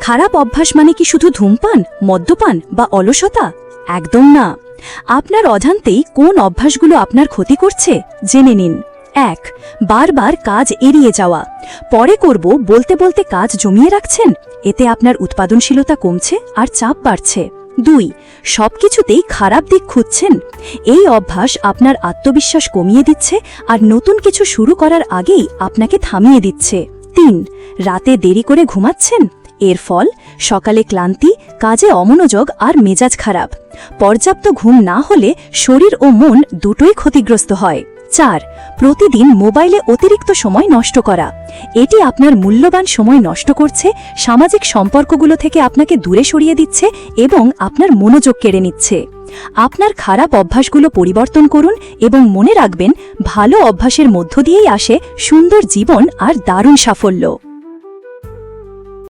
খারাপ অভ্যাস মানে কি শুধু ধূমপান, মদ্যপান বা অলসতা? একদম না। আপনার অজান্তেই কোন অভ্যাসগুলো আপনার ক্ষতি করছে? জেনে নিন। এক, বারবার কাজ এড়িয়ে যাওয়া। পরে করব, বলতে বলতে কাজ জমিয়ে রাখছেন, এতে আপনার উৎপাদনশীলতা কমছে আর চাপ বাড়ছে। দুই, সবকিছুতেই খারাপ দিক খুঁজছেন। এই অভ্যাস আপনার আত্মবিশ্বাস কমিয়ে দিচ্ছে আর নতুন কিছু শুরু করার আগেই আপনাকে থামিয়ে দিচ্ছে। তিন, রাতে দেরি করে ঘুমাচ্ছেন? এর ফল, সকালে ক্লান্তি, কাজে অমনোযোগ আর মেজাজ খারাপ। পর্যাপ্ত ঘুম না হলে শরীর ও মন দুটোই ক্ষতিগ্রস্ত হয়। চার, প্রতিদিন মোবাইলে অতিরিক্ত সময় নষ্ট করা। এটি আপনার মূল্যবান সময় নষ্ট করছে, সামাজিক সম্পর্কগুলো থেকে আপনাকে দূরে সরিয়ে দিচ্ছে এবং আপনার মনোযোগ কেড়ে নিচ্ছে। আপনার খারাপ অভ্যাসগুলো পরিবর্তন করুন এবং মনে রাখবেন, ভালো অভ্যাসের মধ্য দিয়েই আসে সুন্দর জীবন আর দারুণ সাফল্য।